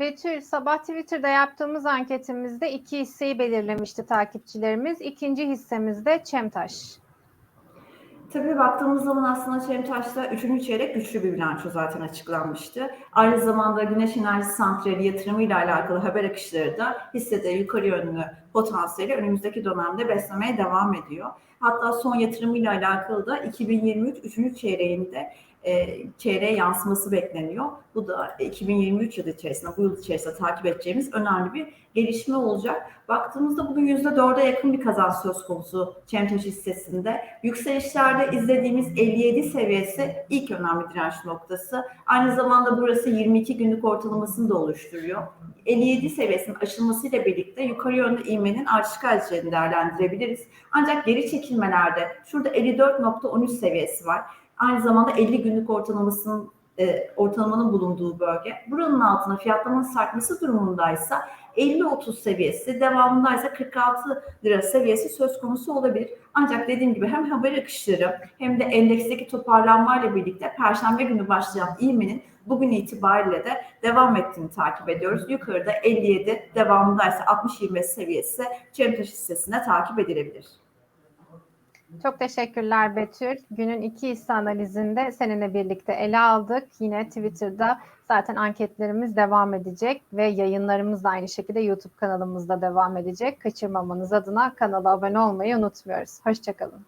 Betül, sabah Twitter'da yaptığımız anketimizde iki hisseyi belirlemişti takipçilerimiz. İkinci hissemiz de Çemtaş. Tabii baktığımız zaman aslında Çemtaş'ta 3. çeyrek güçlü bir bilanço zaten açıklanmıştı. Aynı zamanda güneş enerji santrali yatırımıyla alakalı haber akışları da hissede yukarı yönlü potansiyeli önümüzdeki dönemde beslemeye devam ediyor. Hatta son yatırımıyla alakalı da 2023 3. çeyreğinde e, çeyreğe yansıması bekleniyor. Bu da 2023 yılı içerisinde, bu yıl içerisinde takip edeceğimiz önemli bir gelişme olacak. Baktığımızda bugün %4'e yakın bir kazanç söz konusu Çemtaş hissesinde. Yükselişlerde izlediğimiz 57 seviyesi ilk önemli direnç noktası. Aynı zamanda burası 22 günlük ortalamasını da oluşturuyor. 57 seviyesinin aşılmasıyla birlikte yukarı yönlü ivmenin artış geleceğini değerlendirebiliriz. Ancak geri çekilmelerde şurada 54.13 seviyesi var. Aynı zamanda 50 günlük ortalamasının e, ortalamanın bulunduğu bölge. Buranın altına fiyatlamanın sarkması durumundaysa 50-30 seviyesi, devamındaysa 46 lira seviyesi söz konusu olabilir. Ancak dediğim gibi hem haber akışları hem de endeksteki toparlanmayla birlikte Perşembe günü başlayan ivmenin bugün itibariyle de devam ettiğini takip ediyoruz. Yukarıda 57, devamındaysa 60-25 seviyesi Çemtaş hissesine takip edilebilir. Çok teşekkürler Betül. Günün iki hisse analizinde seninle birlikte ele aldık. Yine Twitter'da zaten anketlerimiz devam edecek ve yayınlarımız da aynı şekilde YouTube kanalımızda devam edecek. Kaçırmamanız adına kanala abone olmayı unutmuyoruz. Hoşçakalın.